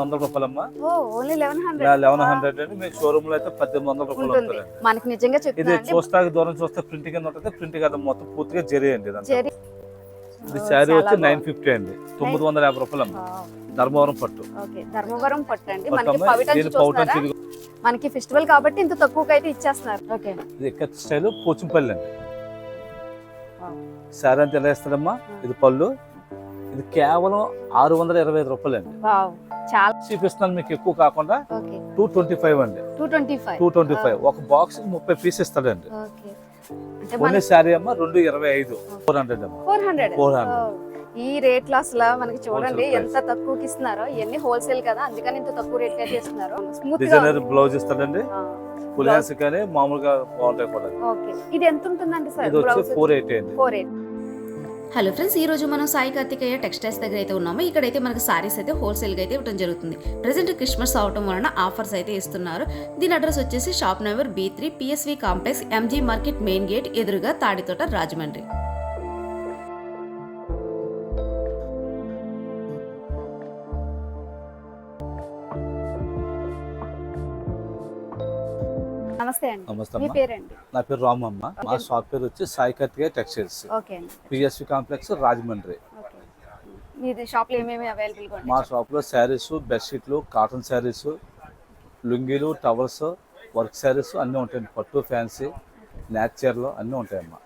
వందల రూపాయలమ్మా. Eleven hundred. అండి. మీకు షోరూమ్లో అయితే పద్దెనిమిది వందల రూపాయలు ఉంటుంది. ఉంటుందండి మనకి నిజంగా ఇది చెప్తున్నా అండి చూస్తాకి దూరం చూస్తే ప్రింటింగ్ కింద ఉంటుంది. మొత్తం పూర్తిగా జరీ అండి ఇది శారీ వచ్చి నైన్. ఫిఫ్టీ అండి. తొమ్మిది వందల యాభై రూపాయలు అమ్మ ధర్మవరం పట్టు. ధర్మవరం మనకి ఫెస్టివల్ కాబట్టి ఇంత తక్కువకి అయితే ఇచ్చేస్తున్నారు. ఓకే. ఇది స్టైల్? పోచంపల్లి అండి. శారీ అంతా ఎలా ఇస్తాడమ్మా ఇది పళ్ళు. ఇది కేవలం ఆరు వందల ఇరవై ఐదు రూపాయలు అండి చాలా చూపిస్తున్నాను మీకు ఎక్కువ కాకుండా టూ ట్వంటీ ఫైవ్ అండి. Two twenty five. Two twenty five. ఒక బాక్స్ ముప్పై పీస్ ఇస్తాడండి. ఓన్లీ శారీ అమ్మ రెండు ఇరవై ఐదు. ఫోర్ హండ్రెడ్ అమ్మ. Four hundred. 400. ఈ రేట్లో అసలు మనకి చూడండి ఎంత తక్కువకి ఇస్తున్నారో. ఇవన్నీ హోల్సేల్ కదా అందుకని ఇంత తక్కువ రేట్ అయితే ఇస్తున్నారు. గా డిజైనర్. బ్లౌజ్ ఇస్తాడండి. ఫుల్ హ్యాండ్స్ కానీ మామూలుగా బాగుంటాయి కూడా. ఓకే. ఇది ఎంత ఉంటుందండి సార్ ఇది వచ్చి ఫోర్ ఎయిటీ అండి. Four eight. హలో ఫ్రెండ్స్ ఈ రోజు మనం సాయి కార్తికేయ టెక్స్టైల్స్ దగ్గర అయితే ఉన్నాము. ఇక్కడైతే మనకి సారీస్ అయితే హోల్సేల్గా అయితే ఇవ్వడం జరుగుతుంది. ప్రజెంట్ క్రిస్మస్ అవటం వలన ఆఫర్స్ అయితే ఇస్తున్నారు. దీని అడ్రస్ వచ్చేసి shop number B three PSV complex MG market main gate ఎదురుగా తాడితోట రాజమండ్రి. నమస్తే అండి. నమస్తే మీ అమ్మ. పేరండి? నా పేరు రామమ్మ. మా. షాప్ పేరు వచ్చి సాయి కార్తికేయ టెక్స్టైల్స్. ఓకే అండి. PSV complex Rajahmundry. ఓకే. మీది షాప్లో ఏమేమి అవైలబుల్గా మా షాప్లో శారీస్ బెడ్షీట్లు కాటన్ శారీస్ లుంగీలు టవల్స్ వర్క్ శారీస్ అన్నీ ఉంటాయండి. పట్టు ఫ్యాన్సీ. నేచర్లు చీరలు అన్నీ ఉంటాయమ్మా.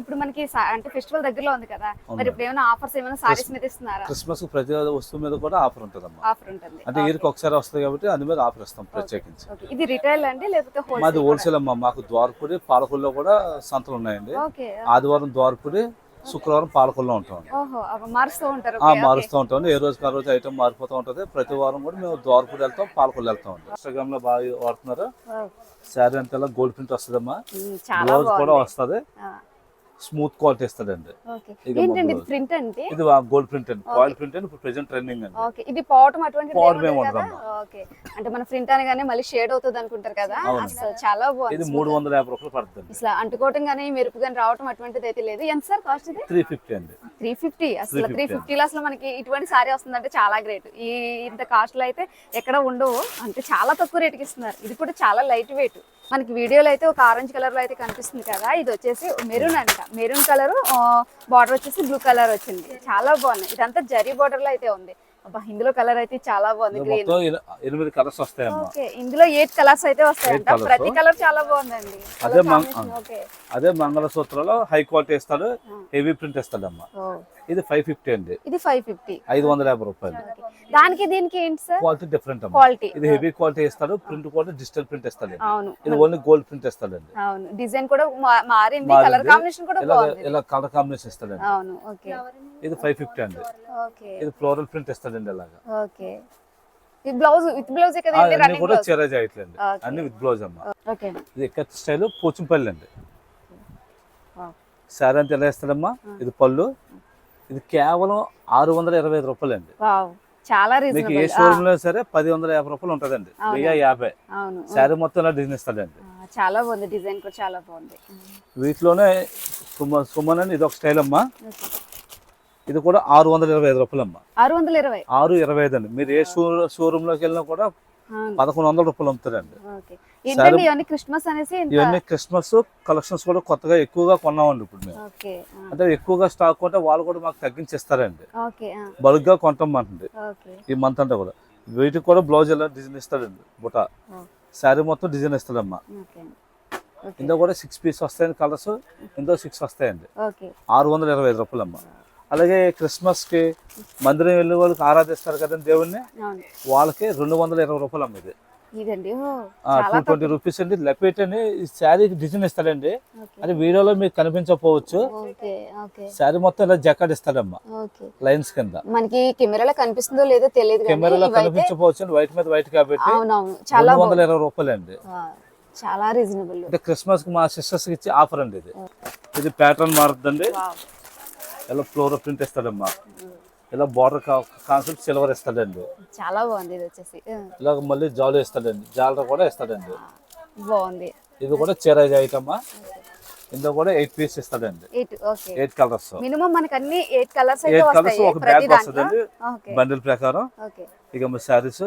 ఇప్పుడు మనకి అంటే ఫెస్టివల్ దగ్గరలో ఉంది కదా మరి. ఇప్పుడు ఏమైనా ఆఫర్స్ ఏమైనా సారీస్ మీద ఇస్తున్నారా? క్రిస్మస్ ప్రతి వస్తువు మీద కూడా ఆఫర్ ఉంటుందమ్మా. ఆఫర్ ఉంటుంది. అంటే ఇయర్కి ఒకసారి వస్తుంది కాబట్టి అందు మీద ఆఫర్ ఇస్తాం ప్రత్యేకించి. ఓకే. ఇది రిటైల్ అండి లేకపోతే మాది హోల్సేల్ అమ్మా. మాకు ద్వారపూడి పాలకొల్లో కూడా సంతలు ఉన్నాయండి. ఓకే. ఆదివారం ద్వారపూడి శుక్రవారం పాలకొల్లో ఉంటాం మారుస్తూ ఉంటారు. ఉంటాం ఏ రోజుకి ఆ రోజు ఐటమ్ మారిపోతూ ఉంటుంది. ప్రతి వారం కూడా మేము ద్వారపూడి వెళ్తాం పాలకొల్లు వెళ్తాం ఇన్స్టాగ్రామ్లో బాగా వాడుతున్నారు. శారీ అంతా గోల్డ్ ప్రింట్ వస్తుందమ్మా. బ్లౌజ్ కూడా వస్తుంది. స్మూత్ క్వాలిటీ ఇస్తుందండి. ప్రింట్ అంటే ఇది గోల్డ్ ప్రింట్ అండి. కాయిల్ ప్రింట్ అండి ఇప్పుడు ప్రెసెంట్ ట్రెండింగ్ అండి. ఓకే. ఇది పోవటం అటువంటి పోవటం ఏమి ఓకే. అంటే మన ప్రింట్ అనగానే మళ్ళీ షేడ్ అవుతుంది అనుకుంటారు కదా. అసలు చాలా ఇది బాగుంది మూడు వందల యాభై రూపాయలు పడుతుంది. అసలు అంటుకోవటం కానీ మెరుపు కానీ రావటం అటువంటిది అయితే లేదు. ఎంత సార్ కాస్ట్ ఇది? త్రీ ఫిఫ్టీ అండి. Three fifty. అసలు త్రీ 350. ఫిఫ్టీలో అసలు మనకి ఇటువంటి సారీ వస్తుందంటే చాలా గ్రేట్. ఈ ఇంత కాస్ట్లో అయితే ఎక్కడ ఉండవు. అంటే చాలా తక్కువ రేటుకి ఇస్తున్నారు. ఇది కూడా చాలా లైట్ వెయిట్. మనకి వీడియోలో అయితే ఒక ఆరెంజ్ కలర్లో అయితే కనిపిస్తుంది కదా? ఇది వచ్చేసి మెరూన్ అంట. మెరూన్ కలర్ బార్డర్ వచ్చేసి బ్లూ కలర్ వచ్చింది. చాలా బాగుంది ఇదంతా జరీ బార్డర్లో అయితే ఉంది. అబ్బా ఇందులో కలర్ అయితే చాలా బాగుంది. గ్రీన్. ఎనిమిది కలర్స్ వస్తాయమ్మా. ఓకే ఇందులో ఎయిట్ కలర్స్ అయితే వస్తాయంట. ప్రతి కలర్ చాలా బాగుందండి. అదే అదే మంగళసూత్రాలు హై క్వాలిటీ ఇస్తాడు హెవీ ప్రింట్ ఇస్తాడమ్మా. ఇది ఫైవ్ ఫిఫ్టీ అండి. ఇది ఫైవ్ ఫిఫ్టీ ఐదు వందల యాభై రూపాయలు. దానికి దీనికి ఏంటి సార్? క్వాలిటీ డిఫరెంట్ అమ్మా. క్వాలిటీ ఇది హెవీ క్వాలిటీ ఇస్తాడు ప్రింట్ కూడా డిజిటల్ ప్రింట్ ఇస్తాడండి అవును. ఇది ఓన్లీ గోల్డ్ ప్రింట్ ఇస్తాడండి అవును. డిజైన్ కూడా మారింది. కలర్ కాంబినేషన్ కూడా బాగుంది. ఇలా కలర్ కాంబినేషన్ ఇస్తాడండి అవును ఓకే. ఇది ఫైవ్ ఫిఫ్టీ అండి. ఓకే. ఇది ఫ్లోరల్ ప్రింట్ ఇస్తాడండి ఇలాగా ఓకే. ఈ బ్లౌజ్ విత్ బ్లౌజ్ అన్ని కూడా బ్లౌజ్ చీర జాయిట్లండి Okay. అన్ని విత్ బ్లౌజ్ అమ్మా. ఓకే. ఇది ఎక్కత్ స్టైల్? పోచంపల్లి అండి. శారీ అంతా ఎలా ఇస్తాడమ్మా ఇది పళ్ళు ఇది కేవలం ఆరు వందల ఇరవై ఐదు రూపాయలు అండి చాలా మీకు ఏ షోరూమ్లో సరే పది వందల యాభై రూపాయలు ఉంటుందండి. వెయ్యి యాభై. శారీ మొత్తం ఇలా డిజైన్ ఇస్తాడండి. చాలా బాగుంది. డిజైన్ కూడా చాలా బాగుంది. వీటిలోనే సుమ సుమన్ అని ఇది ఒక స్టైల్ అమ్మా. ఇది కూడా ఆరు వందల ఇరవై ఐదు రూపాయలు అమ్మా ఆరు వందల ఇరవై. ఆరు ఇరవై ఐదు అండి. మీరు ఏ షోరూమ్లోకి వెళ్ళినా కూడా. పదకొండు వందల రూపాయలు అమ్ముతారండి. ఇవన్నీ క్రిస్మస్ అనేసి ఇవన్నీ క్రిస్మస్ కలెక్షన్స్ కూడా కొత్తగా ఎక్కువగా కొన్నామండి ఇప్పుడు మేము. అంటే ఎక్కువగా స్టాక్ కొంటే వాళ్ళు కూడా మాకు తగ్గించి ఇస్తారండి ఓకే ఆ, బల్క్గా కొంటామంటుంది ఈ మంత్ అంతా కూడా. వీటికి కూడా బ్లౌజ్ ఎలా డిజైన్ ఇస్తాడండి బుట. శారీ మొత్తం డిజైన్ ఇస్తాడమ్మా. ఇందులో కూడా సిక్స్ పీస్ వస్తాయండి కలర్స్ ఇందులో సిక్స్ వస్తాయండి. ఆరు వందల ఇరవై ఐదు రూపాయలు అమ్మ అలాగే క్రిస్మస్కి మందిరం వెళ్ళే వాళ్ళకి ఆరాధిస్తారు కదండి దేవుణ్ణి? వాళ్ళకి రెండు వందల ఇరవై రూపాయలు అమ్మ ఇది. ఇదండి? ఓ టూ ట్వంటీ రూపీస్ అండి. లెపేట్ అని ఈ శారీకి డిజైన్ ఇస్తాడండి. అది వీడియోలో మీకు కనిపించకపోవచ్చు. శారీ మొత్తం ఇలా జకాడ్ ఇస్తాడమ్మా. లైన్స్ కింద. మనకి కెమెరాలో కనిపిస్తుందో లేదో తెలియదు కెమెరాలో కనిపించకపోవచ్చు అండి. వైట్ మీద వైట్ కాబట్టి రెండు వందల ఇరవై రూపాయలు అండి. చాలా రీజనబుల్. అంటే క్రిస్మస్కి మా సిస్టర్స్కి ఇచ్చే ఆఫర్ అండి ఇది. ఇది ప్యాటర్న్ మారుతుందండి ఇలా ఫ్లోర్ ప్రింట్ ఇస్తాడమ్మా ఇలా బార్డర్ కాన్సెప్ట్ సిల్వర్ ఇస్తాడండి చాలా బాగుంది ఇది వచ్చేసి. ఆ, ఇలా మళ్ళీ జాలు ఇస్తాడండి జాలర కూడా ఇస్తాడండి బాగుంది. ఇది కూడా చీర ఐటమ్మా ఇందులో కూడా ఎయిట్ పీస్ ఇస్తాడండి. ఎయిట్ కలర్స్ మినిమం మనకి అన్ని ఎయిట్ కలర్స్ ఎయిట్ కలర్స్ ఒక బ్యాగ్ వస్తుందండి. బండిల్ ప్రకారం. ఇక మీ శారీస్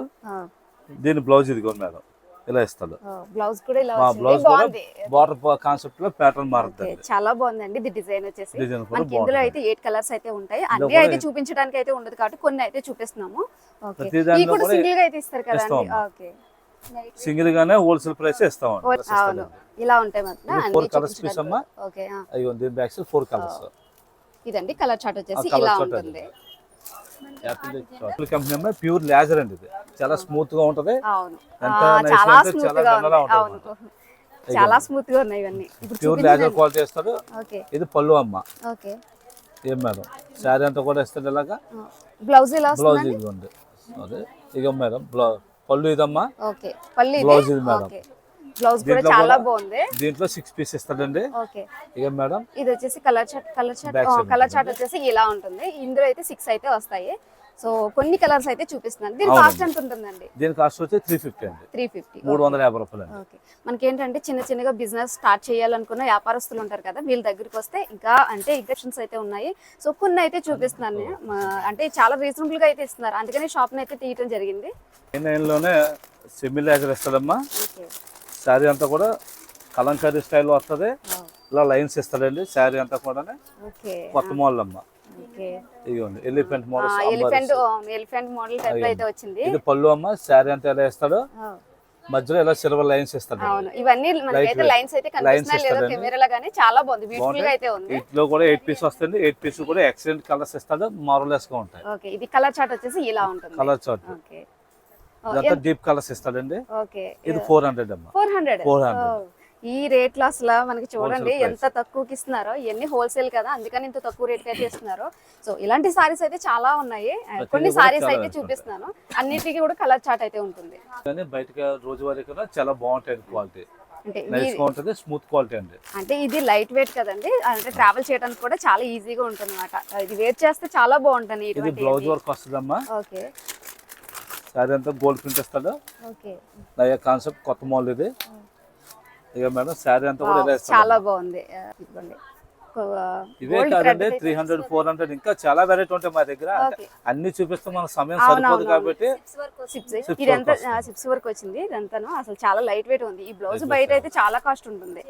దీని బ్లౌజ్ ఇదిగో మేడం. ఇలా ఇస్తాడు. బ్లౌజ్ కూడా ఇలా బ్లౌజ్ బార్డర్ కాన్సెప్ట్లో ప్యాటర్న్ మారుతుంది చాలా బాగుందండి ఇది డిజైన్ వచ్చేసి. మనకి ఇందులో. అయితే ఎయిట్ కలర్స్ అయితే ఉంటాయి. అన్ని అయితే చూపించడానికి అయితే ఉండదు కాబట్టి కొన్ని అయితే చూపిస్తున్నాము. కూడా సింగిల్గా అయితే ఇస్తారు కదండి? ఇస్తాం. ఓకే. సింగిల్ గానే హోల్సేల్ ప్రైస్ ఇస్తామండి అవును. ఇలా ఉంటాయి మాత్రం. colours చూపించడానికి. చూసమ్మా? ఉండదు. ఓకే ఆ. అయ్యో దీని బ్యాక్ సైడ్ ఫోర్ కలర్స్ ఇదండి కలర్ చార్ట్ వచ్చేసి ఇలా ఉంటుంది. యాపిల్ కంపెనీ అమ్మాయి ప్యూర్ లేజర్ అండి ఇది. చాలా స్మూత్గా ఉంటది. చాలా చాలా ఉంది. స్మూత్గా ఉన్నాయి ఇవన్నీ. ప్యూర్. లేజర్ క్వాలిటీ ఇస్తాడు ఓకే. ఇది పళ్ళు అమ్మ. ఏం మేడం? శారీ అంతా కూడా ఇస్తాడు ఇలాగా? బ్లౌజ్ బ్లౌజ్ వస్తుందండి? ఇదిగోండి. అదే. ఇక మేడం బ్లౌజ్ పళ్ళు ఇదమ్మా. Blouse ఇది మేడం. బ్లౌజ్ కూడా చాలా బాగుంది. దీంట్లో సిక్స్ పీస్ ఇస్తాడండి ఓకే. ఇక మేడం? ఇది వచ్చేసి colour chart colour side colour chart వచ్చేసి ఇలా ఉంటుంది. ఇందులో అయితే సిక్స్ అయితే వస్తాయి. సో కొన్ని కలర్స్ అయితే చూపిస్తున్నాను. దీని. కాస్ట్ ఎంత ఉంటుందండి? దీని కాస్ట్ వచ్చి త్రీ ఫిఫ్టీ అండి. త్రీ ఫిఫ్టీ మూడు వందల యాభై రూపాయలు ఓకే. మనకి ఏంటంటే చిన్న చిన్నగా బిజినెస్ స్టార్ట్ చేయాలనుకున్న వ్యాపారస్తులు ఉంటారు కదా వీళ్ళ దగ్గరికి వస్తే ఇంకా అంటే ఎగ్జెప్షన్స్ అయితే ఉన్నాయి. సో కొన్ని అయితే చూపిస్తున్నాను. అంటే చాలా రీజనబుల్గా అయితే ఇస్తున్నారు. అందుకని షాప్ అయితే తీయటం జరిగింది. లోనే సెమీ లేజర్ ఇస్తాడమ్మా శారీ అంతా కూడా కలంకారీ స్టైల్లో వస్తుంది. ఇలా లైన్స్ ఇస్తాడండి శారీ అంతా కూడా కొత్త మోడల్ అమ్మ ఇదిగోండి elephant model elephant elephant model టైప్లో అయితే వచ్చింది. ఇది పళ్ళు అమ్మ శారీ అంతా ఎలా ఇస్తాడు. మధ్యలో ఇలా సిల్వర్ లైన్స్ ఇస్తాడు ఇవన్నీ మనకైతే. లైన్స్ అయితే కనిపిస్తున్నాయి లేదా ఇస్తాడండి. కెమెరాలో కానీ చాలా బాగుంది బ్యూటిఫుల్గా అయితే ఉంది. వీటిలో కూడా ఎయిట్ పీస్ వస్తుంది ఎయిట్ పీస్ కూడా ఎక్సలెంట్ కలర్స్ ఇస్తాడు మార్వలెస్గా ఉంటాయి. ఓకే ఇది కలర్ చార్ట్ వచ్చేసి ఇలా ఉంటుంది. Colour chart okay. ఇదంతా డీప్ కలర్స్ ఇస్తాడండి. ఇది ఫోర్ హండ్రెడ్ అమ్మ. Four hundred 400. ఈ రేట్లో అసలు మనకి చూడండి. ఎంత తక్కువకి ఇస్తున్నారో. ఇవన్నీ హోల్సేల్ కదా అందుకని ఇంత తక్కువ రేట్ అయితే ఇస్తున్నారు. సో ఇలాంటి సారీస్ అయితే చాలా ఉన్నాయి. ఆ, కొన్ని సారీస్ అయితే. చూపిస్తున్నాను. అన్నిటికీ కూడా కలర్ చార్ట్ అయితే ఉంటుంది. కానీ బయటకి రోజువారీ కూడా చాలా బాగుంటాయి క్వాలిటీ అంటే స్మూత్ క్వాలిటీ అండి. అంటే ఇది లైట్ వెయిట్ కదండి. అంటే ట్రావెల్ చేయడానికి కూడా చాలా ఈజీగా ఉంటుంది అనమాట ఇది వేర్ చేస్తే చాలా బాగుంటుంది ఇది బ్లౌజ్ వర్క్ వస్తుందమ్మా. ఓకే శారీ అంతా గోల్డ్ ప్రింట్ ఇస్తాడు. నయ కాన్సెప్ట్ కొత్త మోడల్ ఇది. ఇక మేడం శారీ అంతా కూడా ఇలా చాలా బాగుంది. ఇవే కాదండి త్రీ హండ్రెడ్ ఫోర్ హండ్రెడ్ ఇంకా చాలా వెరైటీ ఉంటాయి మా దగ్గర. అన్ని చూపిస్తే మన సమయం. సరిపోదు కాబట్టి ఇదంతా. సిప్స్ వర్క్ వచ్చింది. ఇదంతాను. అసలు చాలా లైట్ వెయిట్ ఉంది. ఈ బ్లౌజ్ బయట అయితే చాలా కాస్ట్ ఉంటుంది.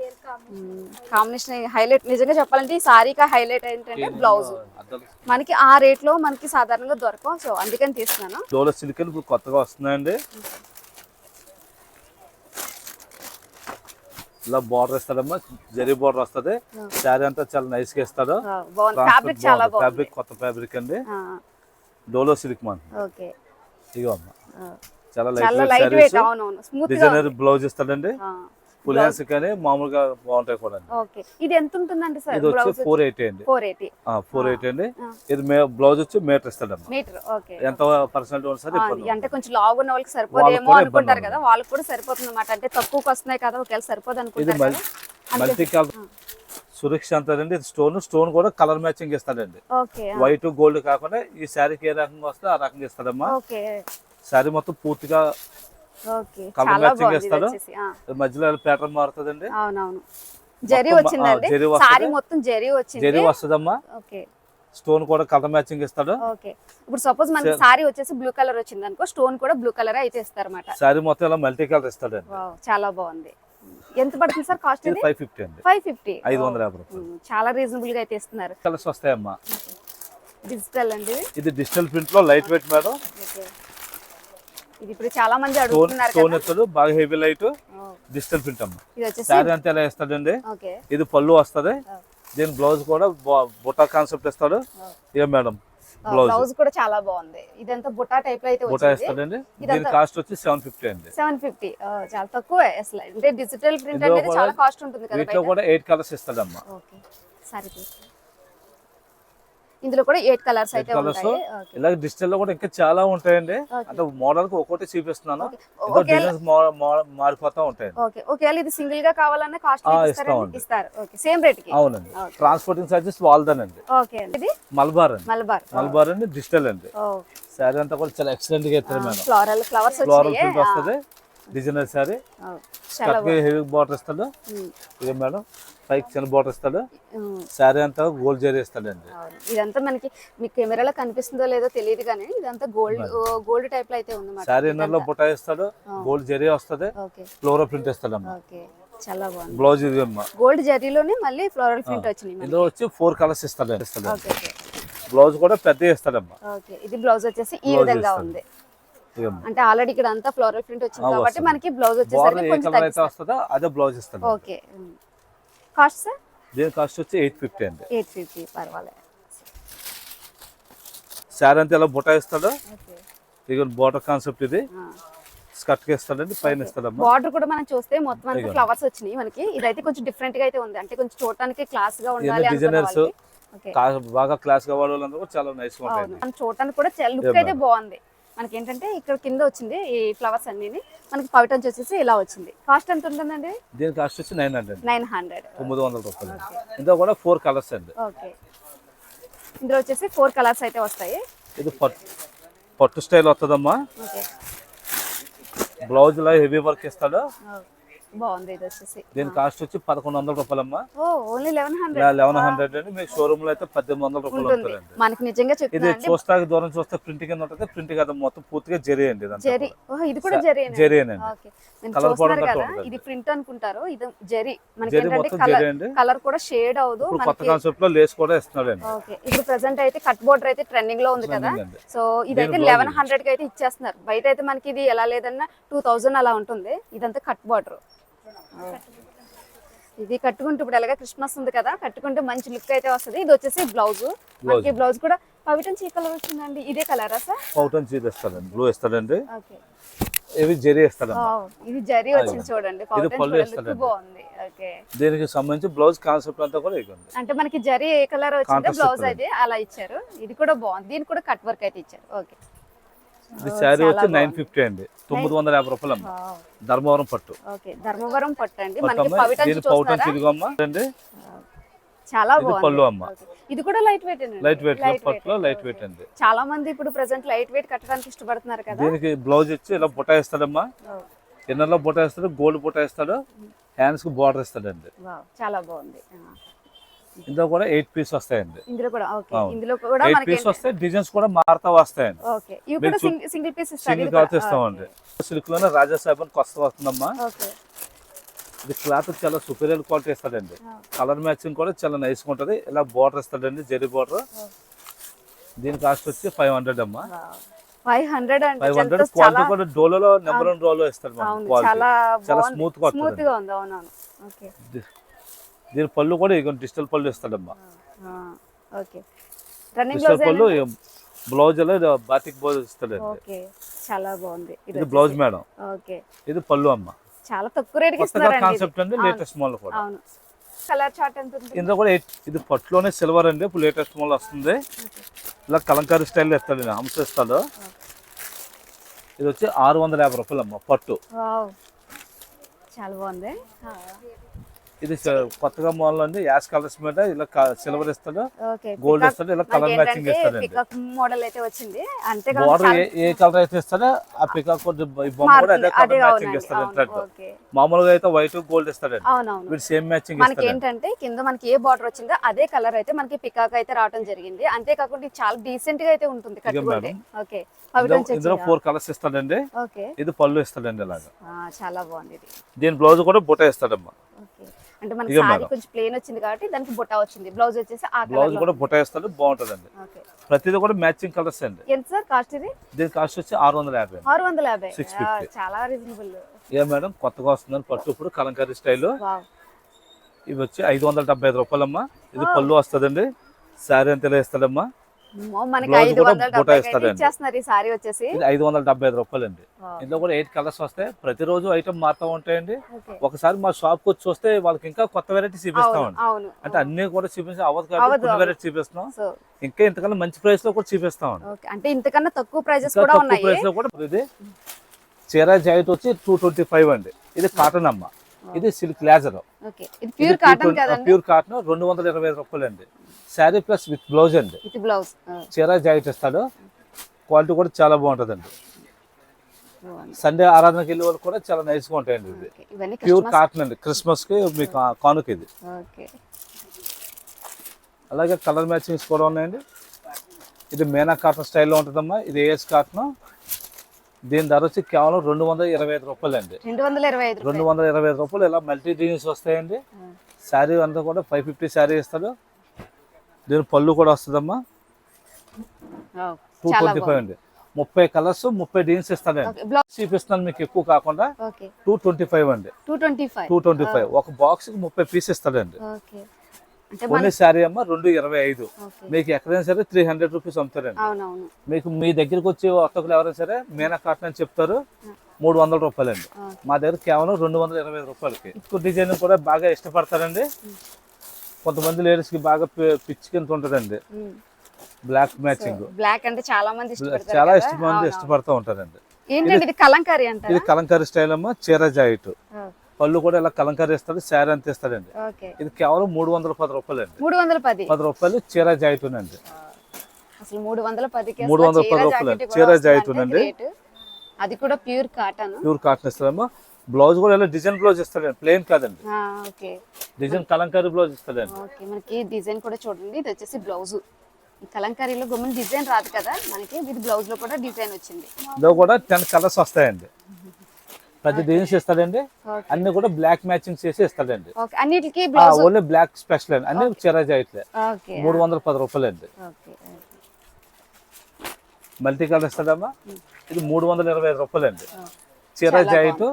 కాంబినేషన్ హైలైట్ నిజంగా చెప్పాలంటే ఈ సారీకి హైలైట్ ఏంటంటే బ్లౌజ్ మనకి ఆ రేట్లో మనకి సాధారణంగా దొరకవు. సో అందుకని తీస్తున్నాను డోలో సిల్క్ ఇప్పుడు కొత్తగా వస్తున్నాయండి. ఇలా బార్డర్ ఇస్తాడమ్మా. జరీ బార్డర్ వస్తుంది. శారీ అంతా చాలా నైస్గా ఇస్తాడు. ఫ్యాబ్రిక్ కొత్త ఫ్యాబ్రిక్ అండి. డోలో సిల్క్ మన ఇగో అమ్మ. చాలా లైట్ డిజైనర్ బ్లౌజ్ ఇస్తాడండి. ఫుల్ కానీ మామూలుగా బాగుంటాయి కూడా ఓకే. ఇది ఎంత ఉంటుందండి సార్ ఇది వచ్చి ఫోర్ ఎయిటీ అండి. ఫోర్ ఎయిటీ ఫోర్ ఎయిటీ అండి. ఇది బ్లౌజ్ వచ్చి మీటర్ ఇస్తాడమ్మా మీటర్ ఓకే. ఎంత పర్సెంట్ సార్ అంటే కొంచెం లావు ఉన్న వాళ్ళకి సరిపోదేమో అనుకుంటారు కదా వాళ్ళకి కూడా సరిపోతుంది అనమాట అంటే తక్కువకి వస్తున్నాయి కదా ఒకవేళ సరిపోదు అనుకుంటారు మల్టీ కలర్ సురక్ష అంటారండి స్టోన్ స్టోన్ కూడా కలర్ మ్యాచింగ్ ఇస్తాడండి. వైట్ గోల్డ్ కాకుండా ఈ శారీకి ఏ రకంగా వస్తే ఆ రకంగా ఇస్తాడమ్మా. శారీ మొత్తం పూర్తిగా బాగుంది ఇది ఇస్తాడు? మధ్యలో ప్యాటర్న్ మారుతుందండి. అవునవును. జరీ వచ్చిందండి. సారీ మొత్తం జరీ వచ్చింది. జరీ వస్తుందమ్మా. ఓకే. స్టోన్ కూడా కలర్ మ్యాచింగ్ ఇస్తాడు. ఓకే. ఇప్పుడు సపోజ్ మనకి సారీ. వచ్చేసి బ్లూ కలర్ వచ్చింది అనుకో స్టోన్ కూడా బ్లూ కలర్ అయితే ఇస్తారన్నమాట. శారీ మొత్తం ఇలా మల్టీ కలర్ ఇస్తాడండి. వావ్, చాలా బాగుంది. ఎంత పడుతుంది సార్ కాస్ట్ ఫైవ్ ఫిఫ్టీ అండి. ఫైవ్ ఫిఫ్టీ ఐదు వందల యాభై రూపాయలు. చాలా రీజనబుల్గా అయితే ఇస్తున్నారు. కలర్స్ వస్తాయమ్మా. డిజిటల్ అండి ఇది. డిజిటల్ ప్రింట్లో లైట్ వెయిట్ మేడం. ఓకే. ఇది ఇప్పుడు చాలా మంది అడుగుతున్నారు స్టోన్ ఎత్తాడు బాగా హెవీ లైట్ డిజిటల్ ప్రింట్ అమ్మ. శారీ అంతా ఎలా ఇస్తాడండి ఇది పళ్ళు వస్తది. దీని బ్లౌజ్ కూడా బా- బుట్ట కాన్సెప్ట్ ఇస్తాడు. ఇక మేడం బ్లౌజ్. కూడా చాలా బాగుంది. ఇదంతా బుటా టైప్లో అయితే వచ్చింది. ఇస్తాడండి దీని కాస్ట్ వచ్చి సెవెన్ ఫిఫ్టీ అండి. సెవెన్ ఫిఫ్టీ చాలా తక్కువ అసలు. అంటే డిజిటల్ ప్రింట్ అనేది చాలా కాస్ట్ ఉంటుంది కదా వీటిలో కూడా ఎయిట్ కలర్స్ ఇస్తాడమ్మా. ఓకే. సరే. ఇందులో కూడా ఎయిట్ కలర్స్ అయితే కలర్స్ ఉంటాయి. ఓకే ఇలా డిజిటల్లో కూడా ఇంకా చాలా ఉంటాయండి. అంటే మోడల్కి ఒక్కొక్కటి చూపిస్తున్నాను. మారిపోతా ఉంటాయండి. ఓకే ఒకవేళ ఇది సింగిల్గా కావాలన్నా కాస్ట్. ఇస్తారు. ఓకే సేమ్ రేట్కి. అవునండి. Transporting charges వాళ్ళదేనండి. ఓకే అండి. ఇది మల్బార్ అండి. మలబార్. మల్బార్ అండి డిజిటల్ అండి. ఓ శారీ అంతా కూడా చాలా ఎక్సలెంట్గా ఇస్తారు madam. Floral flowers floral print వస్తుంది. డిజైనర్ కట్కి హెవీ బార్డర్ ఇస్తాడు. ఉమ్, ఇదే మేడం. పైకి చిన్న బార్డర్ ఇస్తాడు. శారీ అంతా గోల్డ్ జరీ ఇస్తాడండి. ఇదంతా మనకి మీకు కెమెరాలో కనిపిస్తుందో లేదో తెలియదు కానీ ఇదంతా గోల్డ్ గోల్డ్ టైప్లో అయితే ఉంది శారీ ఎన్నర్లో బుటా ఇస్తాడు గోల్డ్ జరీ వస్తుంది ఫ్లోరో ప్రింట్ చాలా బాగుంది. బ్లౌజ్ ఇది అమ్మా గోల్డ్ జరీలోనే మళ్ళీ ఫ్లోరల్ ప్రింట్ వచ్చినాయి మనకి. ఇందులో వచ్చి ఫోర్ కలర్స్ ఇస్తాడు ఇస్తాడు బ్లౌజ్ కూడా పెద్ద ఇస్తాడమ్మా ఓకే. ఇది బ్లౌజ్ వచ్చేసి ఈ విధంగా ఉంది. అంటే ఆల్రెడీ ఇక్కడ అంతా ఫ్లోరల్ ప్రింట్ వచ్చింది కాబట్టి. మనకి బ్లౌజ్ వచ్చేసరికి కొంచెం అదే బ్లౌజ్ ఇస్తాడు. ఓకే. Cost sir? దీని కాస్ట్ వచ్చి ఎయిట్ ఫిఫ్టీ అండి. ఎయిట్ ఫిఫ్టీ పర్వాలేదు. శారీ అంతా ఇలా బుటా ఇస్తాడు ఇక బార్డర్ కాన్సెప్ట్ ఇది. స్కర్ట్ ఇస్తాడండి పైన ఇస్తాడమ్మా బార్డర్ కూడా మనం చూస్తే మొత్తం అంతా ఫ్లవర్స్ వచ్చినాయి మనకి. ఇదైతే కొంచెం డిఫరెంట్గా అయితే ఉంది. అంటే కొంచెం చూడటానికి క్లాస్గా ఉండాలి డిజైనర్స్ బాగా క్లాస్గా వాళ్ళందరూ కూడా చాలా నైస్గా ఉంటాయండి. మనం చూడటానికి కూడా లుక్ అయితే బాగుంది. మనకి ఏంటంటే ఇక్కడ కింద వచ్చింది ఈ ఫ్లవర్స్ అన్ని మనకి పవిటన్స్ వచ్చేసి ఇలా వచ్చింది. కాస్ట్ ఎంత ఉంటుందండి? దీని కాస్ట్ వచ్చి నైన్ హండ్రెడ్ నైన్ హండ్రెడ్. తొమ్మిది వందల రూపాయలు. ఇందులో కూడా ఫోర్ కలర్స్ అండి. ఓకే. ఇందులో వచ్చేసి ఫోర్ కలర్స్ అయితే వస్తాయి. ఇది పట్టు పట్టు స్టైల్ వస్తుందమ్మా. బ్లౌజ్లో హెవీ వర్క్ ఇస్తాడు. బాగుంది ఇది వచ్చేసి. దీని కాస్ట్ వచ్చి పదకొండు వందల రూపాయలమ్మా. Only eleven hundred. Eleven hundred అండి మీకు షోరూమ్లో అయితే పద్దెనిమిది వందల రూపాయలు ఉంటుంది. మనకి నిజంగా ఇది చెప్తున్నా అండి చూస్తా దూరం చూస్తే ప్రింట్ కింద ఉంటుంది ప్రింట్ కదా మొత్తం పూర్తిగా జరీ అండి జరీ. ఇది కూడా జరీ powder కదా ఉంటుంది. ఇది ప్రింట్ అనుకుంటారు ఇది జరీ. మనకి జరీ మొత్తం కలర్ జరీ అండి. కలర్ కూడా షేడ్ అవదు కొత్త కాన్సెప్ట్లో లేస్ కూడా ఇస్తున్నాడండి. ఓకే. ఇప్పుడు ప్రెసెంట్ అయితే కట్ బోర్డర్ అయితే ట్రెండింగ్లో ఉంది కదా. అండి. సో ఇదైతే blouse లెవెన్ హండ్రెడ్కి అయితే ఇచ్చేస్తున్నారు. బయట అయితే మనకి ఇది ఎలా లేదన్నా టూ థౌజండ్ అలా ఉంటుంది. ఇదంతా కట్ బార్డర్ ఇది కట్టుకుంటే ఇప్పుడు ఎలాగ క్రిస్మస్ ఉంది కదా కట్టుకుంటే మంచి లుక్ అయితే వస్తుంది. ఇది వచ్చేసి బ్లౌజ్. మనకి బ్లౌజ్ కూడా పవిటన్ చీ కలర్ వచ్చిందండి. ఇదే కలరా సార్? పౌటన్ చీజ్ ఇస్తాడండి బ్లూ ఇస్తాడండి ఇవి జరీ ఇస్తాడండి ఇది జరీ వచ్చింది చూడండి. పవిటన్ పళ్ళు. బాగుంది. ఓకే. దీనికి సంబంధించి బ్లౌజ్ కాన్సెప్ట్ అంతా కూడా ఇవ్వండి. అంటే మనకి జరీ ఏ కలర్ వచ్చిందో బ్లౌజ్ ఇస్తుంది. అయితే అలా ఇచ్చారు. ఇది కూడా బాగుంది. దీనికి కూడా కట్ వర్క్ అయితే ఇచ్చారు. ఓకే. ఇది శారీ వచ్చి నైన్ ఫిఫ్టీ అండి. తొమ్మిది వందల యాభై రూపాయలు అమ్మ. ధర్మవరం పట్టు. ధర్మవరం పట్టు అండి. దీని పౌటన్ అండి చాలా పళ్ళు అమ్మ. ఇది కూడా లైట్ వెయిట్ లైట్ వెయిట్ పట్టులో లైట్ వెయిట్ అండి. చాలా మంది ఇప్పుడు ప్రెసెంట్ లైట్ వెయిట్ కట్టడానికి ఇష్టపడుతున్నారు కదా? దీనికి బ్లౌజ్ ఇచ్చి ఇలా బుట్ట ఇస్తాడమ్మా ఓ, ఇన్నర్లో బుట్ట ఇస్తాడు గోల్డ్ బుట్ట ఇస్తాడు హ్యాండ్స్కి బార్డర్ ఇస్తాడండి. వావ్, చాలా బాగుంది. ఇందులో కూడా ఎయిట్ పీస్ వస్తాయండి. ఇందులో కూడా ఓకే అవును. ఇందులో కూడా ఎయిట్ పీస్ వస్తాయి డిజైన్స్ కూడా మారుతా వస్తాయండి. ఓకే ఇవి కూడా సింగిల్ పీస్ ఇస్తారు సింగిల్ ఇస్తామండి. సిల్క్లోనే రాజా సాబన్ కొత్త వస్తుందమ్మా ఓకే ఇది క్లాత్ చాలా సుపీరియర్ క్వాలిటీ ఇస్తాడండి. కలర్ మ్యాచింగ్ కూడా చాలా నైస్గా ఉంటుంది. ఇలా బార్డర్ ఇస్తాడండి జరీ బార్డర్ దీని కాస్ట్ వచ్చి ఫైవ్ హండ్రెడ్ అమ్మా. Five hundred five hundred quality కూడా డోలో నెంబర్ వన్ రోలో ఇస్తాడు. చాలా స్మూత్గా స్మూత్గా ఉంది అవునవును. దీని పళ్ళు కూడా ఇక డిజిటల్ పళ్ళు ఇస్తాడమ్మా డిజిటల్ పళ్ళు బ్లౌజ్ బాతిక్ బ్లౌజ్ ఇస్తాడండి. చాలా బాగుంది. ఇది బ్లౌజ్ మేడం. ఓకే. ఇది పళ్ళు అమ్మ. చాలా తక్కువ ఇది. కాన్సెప్ట్ అండి లేటెస్ట్ మోడల్ కూడా. కలర్ చార్ట్ ఎంత ఇందులో కూడా ఇది పట్టులోనే సిల్వర్ అండి ఇప్పుడు లేటెస్ట్ మోడల్ వస్తుంది. ఇలా కలంకారీ స్టైల్ ఇస్తాడు హంస ఇస్తాడు ఇది వచ్చి ఆరు వందల యాభై రూపాయలు అమ్మ పట్టు చాలా బాగుంది. ఇది కొత్తగా మోడల్ అండి యాష్ కలర్స్ మీద ఇలా సిల్వర్ ఇస్తాడు గోల్డ్ ఇస్తాడు ఇలా కలర్ మ్యాచింగ్ ఇస్తాడండి. పికప్ మోడల్ అయితే వచ్చింది. అంతేకాదు బార్డర్ ఏ కలర్ అయితే ఇస్తాడో ఆ పికాక్ బొమ్మ కూడా అదే కలర్ మ్యాచింగ్ ఇస్తాడు మామూలుగా అయితే వైట్ గోల్డ్ వీడు సేమ్ మ్యాచింగ్ మనకి ఇస్తాడు ఏంటంటే కింద మనకి ఏ బార్డర్ వచ్చిందో అదే కలర్ అయితే మనకి పికాక్ అయితే రావడం జరిగింది. అంతేకాకుండా ఇది చాలా డీసెంట్గా అయితే ఉంటుంది కట్టుకుంటే. ఓకే. పవిటన్ ఇందులో ఫోర్ కలర్స్ ఇస్తాడండి. ఇది పళ్ళు ఇస్తాడండి ఇలాగా. చాలా బాగుంది దీని బ్లౌజ్ కూడా బుట్ట ఇస్తాడమ్మా. అంటే మనకి సారీ. కొంచెం ప్లేన్ వచ్చింది కాబట్టి దానికి బుట్ట వచ్చింది. బ్లౌజ్ వచ్చేసి ఆ బ్లౌజ్ కూడా బుట్ట ఇస్తాడు బాగుంటుందండి. ప్రతిదీ కూడా మ్యాచింగ్ కలర్స్ అండి. ఎంత సార్ కాస్ట్ ఇది? దీని కాస్ట్ వచ్చి ఆరు వందల యాభై. ఆరు వందల యాభై. 650. ఆ, చాలా రీజనబుల్ ఏ మేడం కొత్తగా వస్తుందని పట్టు ఇప్పుడు కలంకారీ స్టైల్. ఇవి వచ్చి ఐదు వందల డెబ్బై ఐదు రూపాయలమ్మా. ఇది పళ్ళు వస్తుందండి. శారీ ఎంత ఇస్తాడమ్మా మనకి ఐదు కూడా వందల బుట్ట డెబ్బై ఇస్తాడండి. ఇచ్చేస్తున్నారు ఈ సారీ వచ్చేసి. ఇది ఐదు వందల డెబ్బై ఐదు రూపాయలండి. వావ్. ఇందులో కూడా ఎయిట్ కలర్స్ వస్తాయి. ప్రతిరోజు ఐటమ్ మారుతూ ఉంటాయండి. ఒకసారి మా షాప్కి వచ్చి చూస్తే వాళ్ళకి ఇంకా కొత్త వెరైటీ అవును చూపిస్తామండి అంటే అన్ని కూడా చూపించి అవ్వదు కాబట్టి. వెరైటీ చూపిస్తున్నాం. ఇంకా ఇంతకన్నా మంచి ప్రైస్లో కూడా చూపిస్తామండి. అంటే ఇంతకన్నా తక్కువ ప్రైజెస్ కూడా ఉన్నాయి. ప్రైస్లో కూడా ఇది చీర జాకెట్ వచ్చి టూ ట్వంటీ ఫైవ్ అండి. ఇది కాటన్ అమ్మ. ఇది సిల్క్ లేజర్. ప్యూర్ కాటన్ కదండి? ప్యూర్ కాటన్ రెండు వందల ఇరవై ఐదు రూపాయలు అండి శారీ ప్లస్ విత్ బ్లౌజ్ అండి బ్లౌజ్ చీర జాకెట్ ఇస్తాడు. క్వాలిటీ కూడా చాలా బాగుంటుందండి. బాగుంది. సండే ఆరాధనకి వెళ్ళే వాళ్ళు కూడా చాలా nice గా ఉంటాయండి ఇది ప్యూర్ కాటన్ అండి క్రిస్మస్కి మీకు కానుక ఇది. అలాగే కలర్ మ్యాచింగ్స్ కూడా ఉన్నాయండి. ఇది మేనా కాటన్ స్టైల్లో ఉంటుందమ్మా. ఇది ఏఎస్ కాటన్? దీని ధర వచ్చి కేవలం రెండు వందల ఇరవై ఐదు రూపాయలు అండి. రెండు వందల ఇరవై ఐదు రెండు వందల ఇరవై ఐదు రూపాయలు ఇలా మల్టీ డిజైన్స్ వస్తాయండి శారీ అంతా కూడా ఫైవ్ ఫిఫ్టీ శారీ ఇస్తాడు. దీని పళ్ళు కూడా వస్తుందమ్మా. టూ ట్వంటీ ఫైవ్ అండి. ముప్పై కలర్స్ ముప్పై ఓకే బ్లౌజ్ చూపిస్తున్నాను మీకు ఎక్కువ కాకుండా. టూ ట్వంటీ ఫైవ్ అండి. టూ ట్వంటీ ఫైవ్ ఒక బాక్స్కి ముప్పై పీస్ ఇస్తాడండి. ఓన్లీ శారీ అమ్మ రెండు ఇరవై ఐదు. మీకు ఎక్కడైనా సరే త్రీ హండ్రెడ్ రూపీస్ అమ్ముతారండి. మీకు మీ దగ్గరికి వచ్చే వర్తకులు ఎవరైనా సరే మీనా కాటన్ అని చెప్తారు మూడు వందల రూపాయలండి. మా దగ్గర కేవలం రెండు వందల ఇరవై ఐదు రూపాయలకి. ఎక్కువ డిజైన్ కూడా బాగా ఇష్టపడతారండి. కొంతమంది లేడీస్కి బాగా పిచ్చి కింద ఉంటుందండి. బ్లాక్ మ్యాచింగ్ బ్లాక్ అంటే చాలా మంది చాలా. ఇష్టమంది. ఇష్టపడుతూ ఉంటారండి. ఏంటండి ఇది కలంకారీ ఇది అంటారా కలంకారీ స్టైల్ అమ్మ చీర జాయిట్ పళ్ళు కూడా ఇలా కలంకారీ ఇస్తాడు శారీ అంత ఇస్తాడండి. ఓకే. ఇది కేవలం మూడు వందల పది రూపాయలండి. మూడు వందల పది. పది రూపాయలు చీర జాయిట్ అండి అసలు మూడు వందల పదికి మూడు వందల పది రూపాయలు. చీర great. అది కూడా ప్యూర్ కాటన్. ప్యూర్ కాటన్ ఇస్తాడమ్మా. బ్లౌజ్ కూడా ఇలా డిజైన్ బ్లౌజ్ ఇస్తాడండి ప్లెయిన్ కాదండి. ఓకే. డిజైన్ కలంకారీ బ్లౌజ్ ఇస్తాడండి. మనకి డిజైన్ కూడా చూడండి ఇది వచ్చేసి బ్లౌజ్. కలంకారీలో గుమ్మని డిజైన్ రాదు కదా మనకి ఇది బ్లౌజ్లో కూడా డిజైన్ వచ్చింది. ఇందులో కూడా టెన్ కలర్స్ వస్తాయండి. పది డిజైన్స్ ఇస్తాడండి అన్ని కూడా బ్లాక్ మ్యాచింగ్ చేసి ఇస్తాడండి. ఓన్లీ బ్లాక్ స్పెషల్ అండి. అన్ని చీర ఓకే మూడు వందల పది రూపాయలు అండి మల్టీ కలర్ ఇస్తాడమ్మా ఇది మూడు వందల ఇరవై ఐదు రూపాయలు అండి చీర చాలా జాయిట్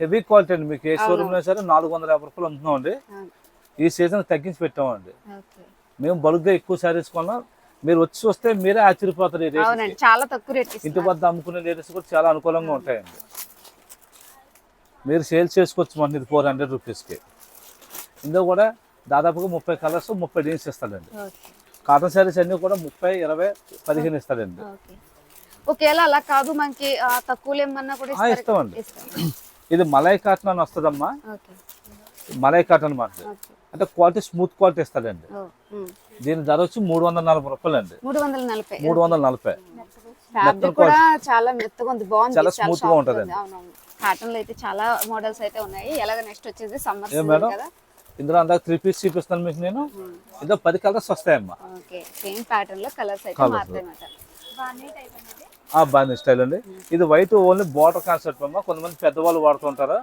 హెవీ క్వాలిటీ అండి మీకు. ఏ షోరూమ్లో సరే నాలుగు వందల యాభై రూపాయలు అమ్ముతున్నాం అండి ఈ సీజన్ తగ్గించి పెట్టామండి. మేము బల్క్గా ఎక్కువ శారీస్ కొన్నాం మీరు వచ్చి చూస్తే మీరే ఆశ్చర్యపోతారు చాలా తక్కువ ఇంటి వద్ద అమ్ముకునే లేడీస్ కూడా చాలా అనుకూలంగా ఉంటాయండి. మీరు సేల్ చేసుకోవచ్చు మన ఇది ఫోర్ హండ్రెడ్ రూపీస్కి ఇందులో కూడా దాదాపుగా ముప్పై కలర్స్ ముప్పై డిజైన్స్ ఇస్తాడండి. కాటన్ శారీస్ అన్నీ కూడా ముప్పై ఇరవై పదిహేను ఇస్తాడండి. ఓకే ఒకవేళ అలా కాదు మనకి ఆ, తక్కువలో ఏమన్నా కూడా ఆ, ఇస్తారు? ఇస్తామండి. ఇది మలై కాటన్ అని వస్తుందమ్మా. మలై కాటన్ మాట అంటే క్వాలిటీ స్మూత్ క్వాలిటీ ఇస్తాడండి. ఓ, ఉమ్. దీని ధర వచ్చి మూడు వందల నలభై రూపాయలు అండి మూడు వందల నలభై. మూడు వందల నలభై. చాలా మెత్తగా ఉంది. బాగుంది. చాలా smooth గా ఉంటదండి. లో అయితే చాలా మోడల్స్ అయితే ఉన్నాయి. ఎలాగ నెక్స్ట్ వచ్చేసి సమ్మర్ కదా? ఇందులో అందాక త్రీ పీస్ చూపిస్తాను మీకు నేను. ఇందులో పది కలర్స్ వస్తాయమ్మా. ఓకే సేమ్ ప్యాటర్న్లో కలర్స్ అయితే. మారుతాయి అన్నమాట. ఆ బాగా స్టైల్ అండి. ఇది వైట్ ఓన్లీ బార్డర్ కాన్సెప్ట్ అమ్మా. కొంతమంది పెద్దవాళ్ళు వాడుతుంటారా.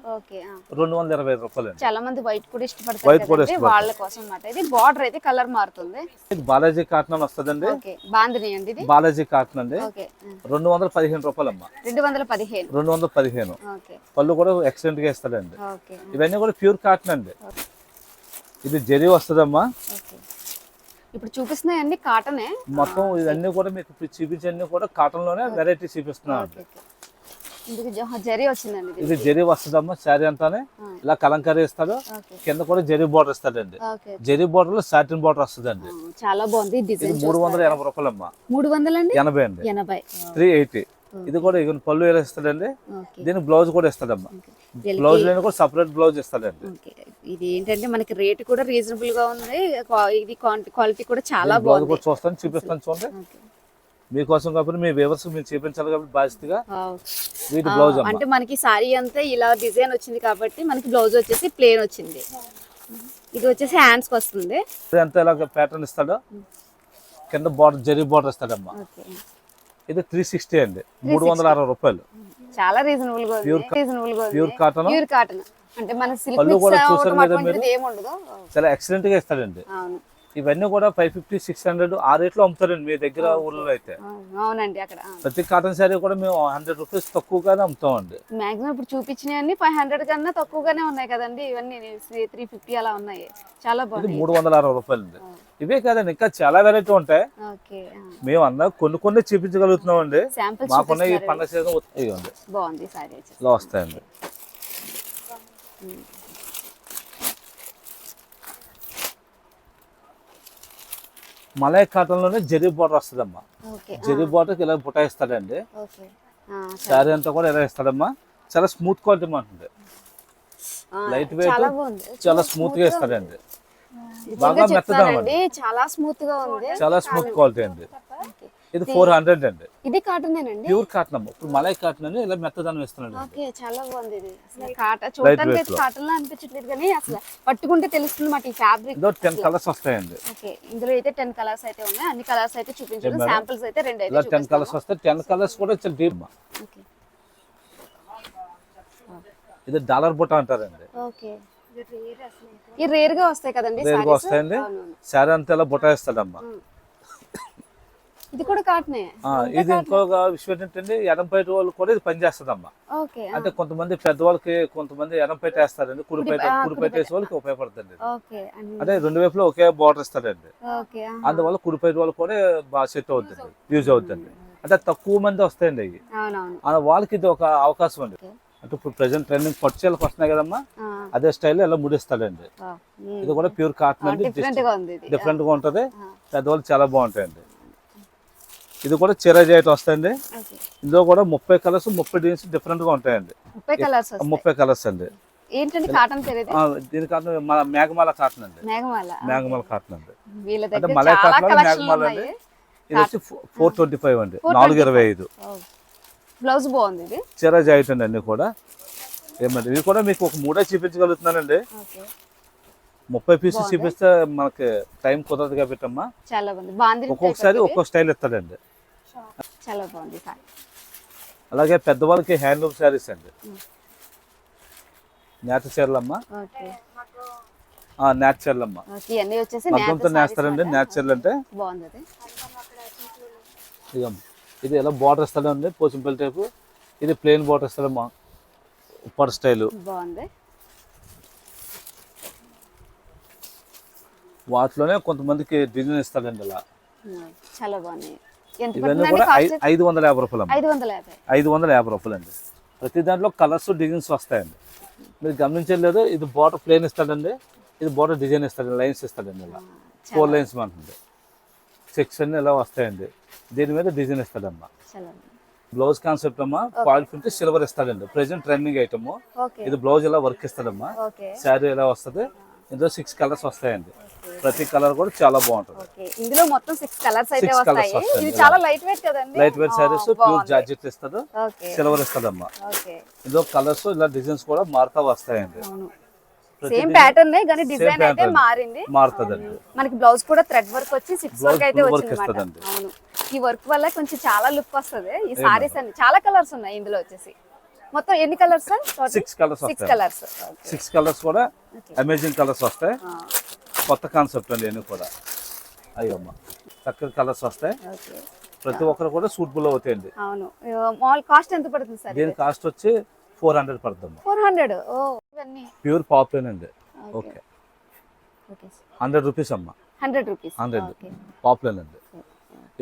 రెండు వందల ఇరవై రూపాయలు చాలా మంది వైట్ కూడా ఇష్టపడతారు కూడా కదండి, వాళ్ళ కోసం అన్నమాట. ఇది బార్డర్ అయితే కలర్ మారుతుంది. ఇది బాలాజీ కాటన్ అని వస్తుందండి అండి ఇది. బాలాజీ కాటన్ అండి. రెండు వందల పదిహేను రూపాయలు అమ్మా రెండు వందల పదిహేను. రెండు వందల పదిహేను. పళ్ళు కూడా ఎక్సలెంట్గా ఇస్తాడండి. ఇవన్నీ కూడా ప్యూర్ కాటన్ అండి. ఇది జరీ వస్తుందమ్మా. ఇప్పుడు చూపిస్తున్నాయి అన్ని కాటనే. మొత్తం ఇవన్నీ కూడా మీకు చూపించన్నీ కూడా కాటన్లోనే వెరైటీ చూపిస్తున్నాం ఓకే ఓకే. ఇందుకు జ- జరీ వచ్చిందండి ఇది జరీ వస్తుందమ్మా శారీ అంతానే. ఇలా కలంకారీ ఇస్తాడు. కింద కూడా జరీ బార్డర్ ఇస్తాడండి. జరీ బార్డర్లో సాటిన్ బార్డర్ వస్తుందండి. చాలా బాగుంది మూడు వందల ఎనభై రూపాయలు అమ్మా మూడు వందలండి? ఎనభై అండి. ఎనభై. Three eighty. ఇది కూడా ఇక పళ్ళు ఎలా ఇస్తాడండి? దీని బ్లౌజ్ కూడా ఇస్తాడమ్మా. బ్లౌజ్ లేని కూడా సపరేట్ బ్లౌజ్ ఇస్తాడండి. ఇది ఏంటంటే మనకి రేట్ కూడా రీజనబుల్గా ఉంది. ఇది క్వాలిటీ కూడా చాలా బ్లౌజ్ బాగుంది. కూడా చూస్తాను చూపిస్తాను చూడండి. మీకోసం కాబట్టి మీ వ్యూవర్స్ మీరు చూపించాలి కాబట్టి బాధ్యతగా. వీటి బ్లౌజ్ అంటే మనకి సారీ అంతా ఇలా డిజైన్ వచ్చింది కాబట్టి మనకి బ్లౌజ్ వచ్చేసి ప్లేన్ వచ్చింది. ఇది వచ్చేసి హ్యాండ్స్కి వస్తుంది. ఇది అంతా ఇలాగ ప్యాటర్న్ ఇస్తాడు కింద బార్డర్ జరీ బార్డర్ ఇస్తాడమ్మా. ఇది త్రీ సిక్స్టీ అండి. మూడు వందల అరవై రూపాయలు. చాలా రీజనబుల్గా ఉంది. రీజనబుల్గా ప్యూర్ కాటన్ ప్యూర్ కాటన్ అంటే మన సిల్క్ కూడా చూసారు కదా అటువంటిది ఏమి ఉండదు చాలా ఎక్సలెంట్గా ఇస్తాడండి. అవును. ఇవన్నీ కూడా ఫైవ్ ఫిఫ్టీ సిక్స్ హండ్రెడ్ ఆ రేట్లో అమ్ముతారండి మీ దగ్గర ఊర్లో అయితే. అవును, అవునండి అక్కడ. ప్రతి కాటన్ శారీ కూడా మేము హండ్రెడ్ రూపీస్ తక్కువగానే అమ్ముతామండి. మాక్సిమం ఇప్పుడు చూపించినవి అన్ని ఫైవ్ హండ్రెడ్ కన్నా తక్కువగానే ఉన్నాయి కదండి. ఇవన్నీ త్రీ ఫిఫ్టీ అలా ఉన్నాయి. చాలా బాగున్నాయి. మూడు వందల అరవై రూపాయలు ఇవే కాదండి ఇంకా చాలా వెరైటీ ఉంటాయి. మేము అన్నా కొన్ని కొన్ని చూపించగలుగుతున్నాం అండి మాకున్న ఈ పండగ సీజన్ బాగుంది సారీ వస్తాయండి. మలై కాటన్లోనే జరీ బార్డర్ వస్తుందమ్మా. ఓకే జరీ బార్డర్కి ఇలా బుటాయిస్తాడండి. శారీ అంతా కూడా ఇలా ఇస్తాడమ్మా చాలా స్మూత్ క్వాలిటీ ఉంటుంది లైట్ వెయిట్ చాలా స్మూత్గా ఇస్తాడండి బాగా చెప్తానండి చాలా స్మూత్గా ఉంది. చాలా స్మూత్ క్వాలిటీ అండి. ఇది ఫోర్ హండ్రెడ్ అండి. ఇది కాటనేనండి ప్యూర్ కాటన్ అమ్మ ఇప్పుడు మలై కాటన్ అని ఇలా మెత్తదనం ఇస్తున్నాడు ఓకే చాలా బాగుంది ఇది. అసలు కాట చూడటానికి అయితే. కాటన్ లా అనిపించట్లేదు కానీ అసలు పట్టుకుంటే తెలుస్తుంది మాట ఈ ఫ్యాబ్రిక్ ఇందులో టెన్ కలర్స్ వస్తాయండి. ఓకే ఇందులో అయితే టెన్ కలర్స్ అయితే ఉన్నాయి. అన్ని కలర్స్ అయితే చూపించారు? శాంపిల్స్ అయితే రెండు అయితే ఇలా టెన్ కలర్స్. వస్తాయి టెన్ కలర్స్ కూడా చాలా డీప్ ఓకే. ఇది డాలర్ బుట్ట అంటారండి. ఓకే. ఈ రేర్గా వస్తాయి కదండి రేరుగా sarees? వస్తాయండి. శారీ అంతా ఇలా బుట్ట వేస్తాడమ్మా. ఇది కూడా కాటనే. ఇది ఇంకొక విషయం ఏంటంటే ఎడంపేట వాళ్ళు కూడా ఇది పనిచేస్తుందమ్మా అంటే కొంతమంది పెద్దవాళ్ళకి కొంతమంది ఎడంపేట వేస్తారండి. కుడిపేట కుడిపేట వేసే వాళ్ళకి ఉపయోగపడుతుంది అంటే రెండు వైపులో ఒకే బార్డర్ ఆ, అందువల్ల కుడిపేట వాళ్ళు కూడా బాగా సెట్ అవుతుంది యూజ్ అవుతుంది అంటే తక్కువ మంది వస్తాయండి అవి వాళ్ళకి ఇది ఒక అవకాశం అండి. అంటే ఇప్పుడు ప్రజెంట్ ట్రెండింగ్ పట్టు చీరలకు వస్తున్నాయి కదమ్మా అదే స్టైల్ ఇలా ముడిస్తాడండి. ఇది కూడా ప్యూర్ కాటన్ అండి డిఫరెంట్గా ఉంటది. పెద్దవాళ్ళు చాలా బాగుంటాయండి. ఇది కూడా చీర జాయిట్ వస్తాయండి ఇందులో కూడా ముప్పై కలర్స్ ముప్పై డిజైన్స్ డిఫరెంట్గా ఉంటాయండి. ముప్పై కలర్స్ వస్తాయి. ముప్పై కలర్స్ అండి. ఏంటండి కాటన్ దీని కాటన్ మేఘమాల కాటన్ అండి. మేఘమాల మేఘమాల కాటన్ అండి. అంటే మలై కాటన్ మేఘమాల అండి. ఇది వచ్చి ఫోర్ ట్వంటీ ఫైవ్ అండి. నాలుగు ఇరవై ఐదు. బ్లౌజ్ బాగుంది ఇది? చీర జాయిట్ అండి అన్ని కూడా. ఏమండి? ఇవి కూడా మీకు ఒక మూడే చూపించగలుగుతున్నానండి. ముప్పై పీసెస్ చూపిస్తే మనకి టైం కుదరదు కాబట్టమ్మా చాలా బాగుంది. ఒక్కొక్కసారి ఒక్కో స్టైల్ ఇస్తాడండి. చాలా బాగుంది అలాగే పెద్దవాళ్ళకి హ్యాండ్లూమ్ శారీస్ అండి. నేత చీరలమ్మ. నేత చీరలమ్మ. మగ్గంతో నేస్తారండి. నేత చీరలు అంటే? బాగుంది అది ఇదమ్మ ఇది ఎలా బార్డర్ ఇస్తాడండి? పోచంపల్లి టైపు. ఇది ప్లెయిన్ బార్డర్ ఇస్తాడమ్మా ఉప్పర్ స్టైలు. బాగుంది. వాటిలోనే కొంతమందికి డిజైన్ ఇస్తాడండి ఇలా చాలా బాగున్నాయి. ఇవన్నీ కూడా ఐదు వందల యాభై రూపాయలు ఐదు వందల యాభై. రూపాయలు అండి. ప్రతి దాంట్లో కలర్స్ డిజైన్స్ వస్తాయండి. మీరు గమనించలేదు ఇది బార్డర్ ప్లేన్ ఇస్తాడండి. ఇది బార్డర్ డిజైన్ ఇస్తాడండి లైన్స్ ఇస్తాడండి ఇలా. ఫోర్ లైన్స్ ఉంటుంది చెక్స్ అన్ని ఇలా వస్తాయండి. దీని మీద డిజైన్ ఇస్తాడమ్మా. బ్లౌజ్ కాన్సెప్ట్ అమ్మా పాయిల్ ప్రింట్ సిల్వర్ ఇస్తాడండి. ప్రెసెంట్ ట్రెండింగ్ ఐటమ్ ఇది బ్లౌజ్ ఇలా వర్క్ ఇస్తాడమ్మా. శారీ ఇలా వస్తుంది ఇందులో సిక్స్ కలర్స్ వస్తాయండి. ప్రతి కలర్ కూడా చాలా బాగుంటుంది. ఇందులో మొత్తం సిక్స్ కలర్స్ అయితే వస్తాయి. ఇది చాలా లైట్ వెయిట్ కదండి? లైట్ వెయిట్ శారీస్ ఆ, ప్యూర్. జార్జెట్ ఇస్తాడు ఓకే. సిల్వర్ ఇస్తాడమ్మా ఓకే. ఇందులో కలర్స్ ఇలా డిజైన్స్ కూడా మారుతా వస్తాయండి. సేమ్ ప్యాటర్న్ కానీ డిజైన్ అయితే. మారింది. మారుతుందండి. మనకి బ్లౌజ్ కూడా థ్రెడ్ వర్క్ వచ్చి సిక్స్ వర్క్ అయితే వచ్చింది. అవును. ఈ వర్క్ వల్ల కొంచెం చాలా లుక్ వస్తది. ఈ సారీస్ అన్ని చాలా కలర్స్ ఉన్నాయి ఇందులో వచ్చేసి. మొత్తం ఎన్ని కలర్స్ సిక్స్ కలర్స్ సిక్స్ వస్తాయి. కలర్స్ సిక్స్ కలర్స్ కూడా అమేజింగ్ కలర్స్ వస్తాయి. కొత్త కాన్సెప్ట్ అండి ఇవన్నీ కూడా. అయ్యమ్మ చక్కగా కలర్స్ వస్తాయి. ప్రతి ఒక్కరు కూడా సూట్బుల్ అవుతాయండి. అవును. మాల్ కాస్ట్ ఎంత పడుతుంది సార్ దీని కాస్ట్ వచ్చి ఫోర్ హండ్రెడ్ పడుతుంది. ఫోర్ హండ్రెడ్ ప్యూర్ పాప్లైన్ అండి. ఓకే ఓకే హండ్రెడ్ రూపీస్ అమ్మ. Hundred rupees hundred okay poplin అండి.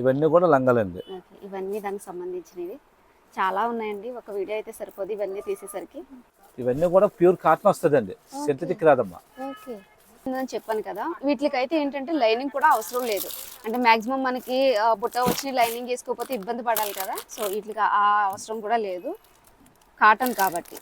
ఇవన్నీ కూడా లంగాలండి. ఇవన్నీ దానికి సంబంధించినవి. చాలా ఉన్నాయండి. ఒక వీడియో అయితే సరిపోదు. ఇవన్నీ తీసేసరికి. ఇవన్నీ కూడా ప్యూర్ కాటన్ వస్తుందండి. సింథటిక్ రాదమ్మా. ఓకే. నేను చెప్పాను కదా వీటికి అయితే ఏంటంటే లైనింగ్ కూడా అవసరం లేదు. అంటే మాక్సిమం మనకి బుట్ట వచ్చి లైనింగ్ వేసుకోకపోతే ఇబ్బంది పడాలి కదా. సో వీటికి ఆ అవసరం కూడా లేదు. కాటన్ కాబట్టి.